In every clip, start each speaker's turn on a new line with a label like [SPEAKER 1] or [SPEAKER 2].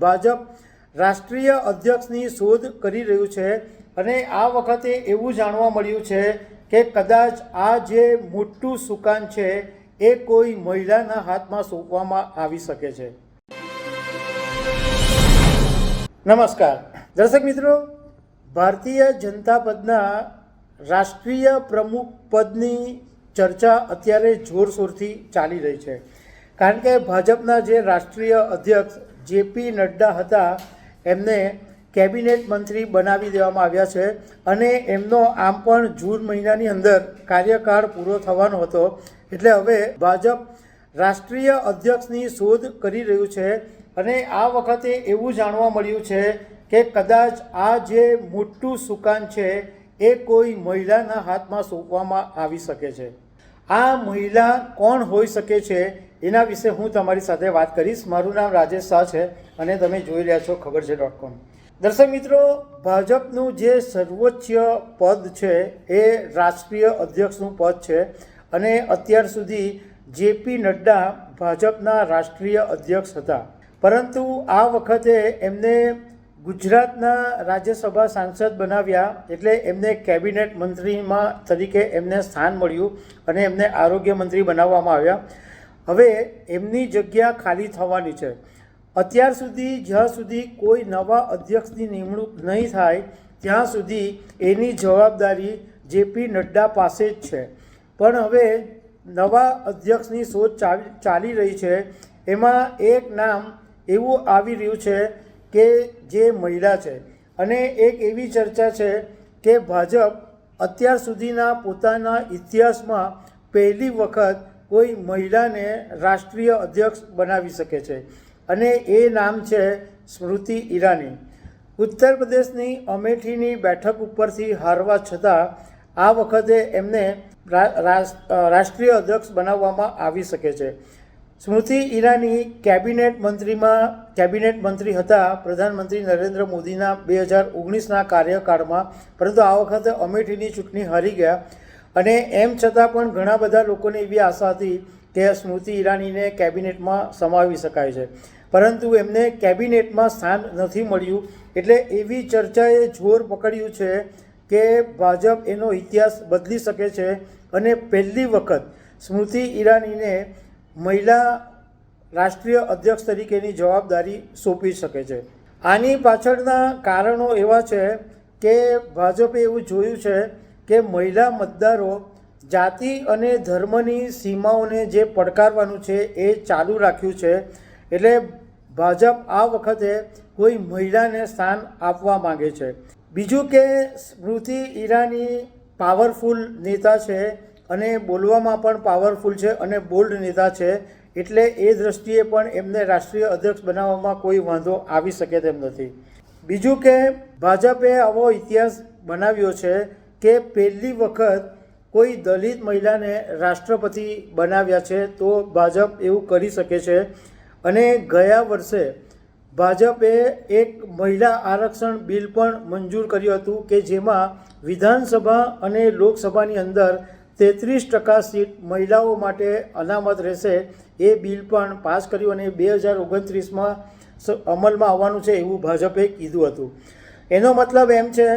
[SPEAKER 1] ભાજપ રાષ્ટ્રીય અધ્યક્ષની શોધ કરી રહ્યું છે અને આ વખતે એવું જાણવા મળ્યું છે કે કદાચ આ જે મોટું સુકાન છે એ કોઈ મહિલાના હાથમાં સોંપવામાં આવી શકે છે. નમસ્કાર. દર્શક મિત્રો, ભારતીય જનતા પદના રાષ્ટ્રીય પ્રમુખ પદની ચર્ચા અત્યારે જોરશોરથી ચાલી રહી છે. કારણ કે ભાજપના જે રાષ્ટ્રીય અધ્યક્ષ જેપી નડ્ડા હતા, એમને કેબિનેટ મંત્રી બનાવી દેવામાં આવ્યા છે અને એમનો આમ પણ જૂન મહિનાની અંદર કાર્યકાળ પૂરો થવાનો હતો. એટલે હવે ભાજપ રાષ્ટ્રીય અધ્યક્ષની શોધ કરી રહ્યું છે અને આ વખતે એવું જાણવા મળ્યું છે કે કદાચ આ જે મોટું સુકાન છે એ કોઈ મહિલાના હાથમાં સોંપવામાં આવી શકે છે. આ મહિલા કોણ હોઈ શકે છે એના વિશે હું તમારી સાથે વાત કરીશ. મારું નામ રાજેશ શાહ છે અને તમે જોઈ રહ્યા છો ખબર છે ડોટ કોમ દર્શક મિત્રો, ભાજપનું જે સર્વોચ્ચ પદ છે એ રાષ્ટ્રીય અધ્યક્ષનું પદ છે અને અત્યાર સુધી જેપી નડ્ડા ભાજપના રાષ્ટ્રીય અધ્યક્ષ હતા. પરંતુ આ વખતે એમને ગુજરાતના રાજ્યસભા સાંસદ બનાવ્યા એટલે એમને કેબિનેટ મંત્રીમાં તરીકે એમને સ્થાન મળ્યું અને એમને આરોગ્ય મંત્રી બનાવવામાં આવ્યા. હવે એમની જગ્યા ખાલી થવાની છે. અત્યાર સુધી જ્યાં સુધી કોઈ નવા અધ્યક્ષની નિમણૂક નહીં થાય, ત્યાં સુધી એની જવાબદારી જેપી નડ્ડા પાસે જ છે. પણ હવે નવા અધ્યક્ષની શોધ ચાલી રહી છે. એમાં એક નામ એવું આવી રહ્યું છે કે જે મહિલા છે. અને એક એવી ચર્ચા છે કે ભાજપ અત્યાર સુધીના પોતાના ઇતિહાસમાં પહેલી વખત કોઈ મહિલાને રાષ્ટ્રીય અધ્યક્ષ બનાવી શકે છે. અને એ નામ છે સ્મૃતિ ઈરાની. ઉત્તર પ્રદેશની અમેઠીની બેઠક ઉપરથી હારવા છતાં આ વખતે એમને રાષ્ટ્રીય અધ્યક્ષ બનાવવામાં આવી શકે છે. સ્મૃતિ ઈરાની કેબિનેટ મંત્રીમાં, કેબિનેટ મંત્રી હતા પ્રધાનમંત્રી નરેન્દ્ર મોદીના બે હજાર ઓગણીસના કાર્યકાળમાં. પરંતુ આ વખતે અમેઠીની ચૂંટણી હારી ગયા. અને એમ છતાં પણ ઘણા બધા લોકોને એવી આશા હતી કે સ્મૃતિ ઈરાનીને કેબિનેટમાં સમાવી શકાય છે. પરંતુ એમને કેબિનેટમાં સ્થાન નથી મળ્યું એટલે એવી ચર્ચાએ જોર પકડ્યું છે કે ભાજપ એનો ઇતિહાસ બદલી શકે છે અને પહેલી વખત સ્મૃતિ ઈરાનીને મહિલા રાષ્ટ્રીય અધ્યક્ષ તરીકેની જવાબદારી સોંપી શકે છે. આની પાછળના કારણો એવા છે કે ભાજપે એવું જોયું છે કે મહિલા મતદારો જાતિ અને ધર્મની સીમાઓને જે પડકારવાનું છે એ ચાલુ રાખ્યું છે. એટલે ભાજપ આ વખતે કોઈ મહિલાને સ્થાન આપવા માંગે છે. બીજું કે સ્મૃતિ ઈરાની પાવરફુલ નેતા છે અને બોલવામાં પણ પાવરફુલ છે અને બોલ્ડ નેતા છે. એટલે એ દ્રષ્ટિએ પણ એમને રાષ્ટ્રીય અધ્યક્ષ બનાવવામાં કોઈ વાંધો આવી શકે તેમ નથી. બીજું કે ભાજપે આવો ઇતિહાસ બનાવ્યો છે કે પહેલી વખત કોઈ દલિત મહિલાને રાષ્ટ્રપતિ બનાવ્યા છે તો ભાજપ એવું કરી શકે છે. અને ગયા વર્ષે ભાજપે એક મહિલા આરક્ષણ બિલ પણ મંજૂર કર્યું હતું કે જેમાં વિધાનસભા અને લોકસભાની અંદર તેત્રીસ ટકા સીટ મહિલાઓ માટે અનામત રહેશે. એ બિલ પણ પાસ કર્યું અને બે હજાર ઓગણત્રીસમાં અમલમાં આવવાનું છે એવું ભાજપે કીધું હતું. એનો મતલબ એમ છે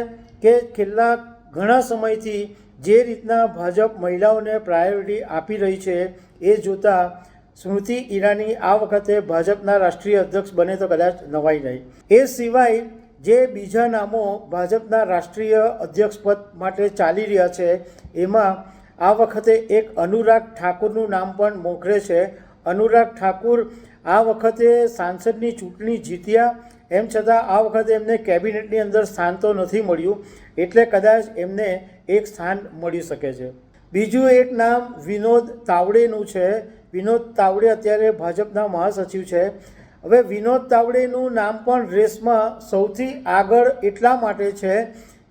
[SPEAKER 1] કે છેલ્લા ઘણા સમયથી જે રીતના ભાજપ મહિલાઓને પ્રાયોરિટી આપી રહી છે, એ જોતાં સ્મૃતિ ઈરાની આ વખતે ભાજપના રાષ્ટ્રીય અધ્યક્ષ બને તો કદાચ નવાઈ નહીં એ સિવાય જે બીજા નામો ભાજપના રાષ્ટ્રીય અધ્યક્ષ પદ માટે ચાલી રહ્યા છે, એમાં આ વખતે એક અનુરાગ ઠાકુરનું નામ પણ મોખરે છે. અનુરાગ ઠાકુર આ વખતે સાંસદની ચૂંટણી જીત્યા એમ છતાં આ વખતે એમને કેબિનેટની અંદર સ્થાન તો નથી મળ્યું, એટલે કદાચ એમને એક સ્થાન મળી શકે છે. બીજું એક નામ વિનોદ તાવડેનું છે. વિનોદ તાવડે અત્યારે ભાજપના મહાસચિવ છે. હવે વિનોદ તાવડેનું નામ પણ રેસમાં સૌથી આગળ એટલા માટે છે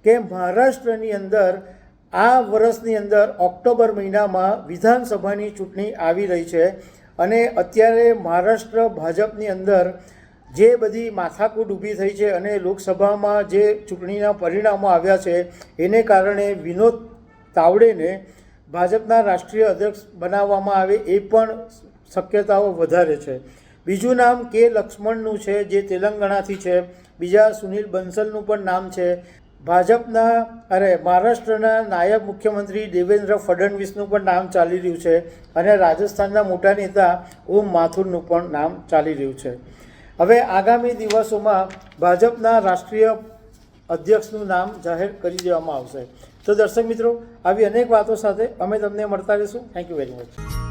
[SPEAKER 1] કે મહારાષ્ટ્રની અંદર આ વર્ષની અંદર ઓક્ટોબર મહિનામાં વિધાનસભાની ચૂંટણી આવી રહી છે અને અત્યારે મહારાષ્ટ્ર ભાજપની અંદર જે બધી માથાકૂટ ઊભી થઈ છે અને લોકસભામાં જે ચૂંટણીના પરિણામો આવ્યા છે, એને કારણે વિનોદ તાવડેને ભાજપના રાષ્ટ્રીય અધ્યક્ષ બનાવવામાં આવે એ પણ શક્યતાઓ વધારે છે. બીજું નામ કે લક્ષ્મણનું છે, જે તેલંગાણાથી છે. બીજા સુનિલ બંસલનું પણ નામ છે. ભાજપના, અરે, મહારાષ્ટ્રના નાયબ મુખ્યમંત્રી દેવેન્દ્ર ફડણવીસનું પણ નામ ચાલી રહ્યું છે અને રાજસ્થાનના મોટા નેતા ઓમ માથુરનું પણ નામ ચાલી રહ્યું છે. હવે આગામી દિવસોમાં ભાજપના રાષ્ટ્રીય અધ્યક્ષનું નામ જાહેર કરી દેવામાં આવશે. તો દર્શક મિત્રો, આવી અનેક વાતો સાથે અમે તમને મળતા રહીશું. Thank you very much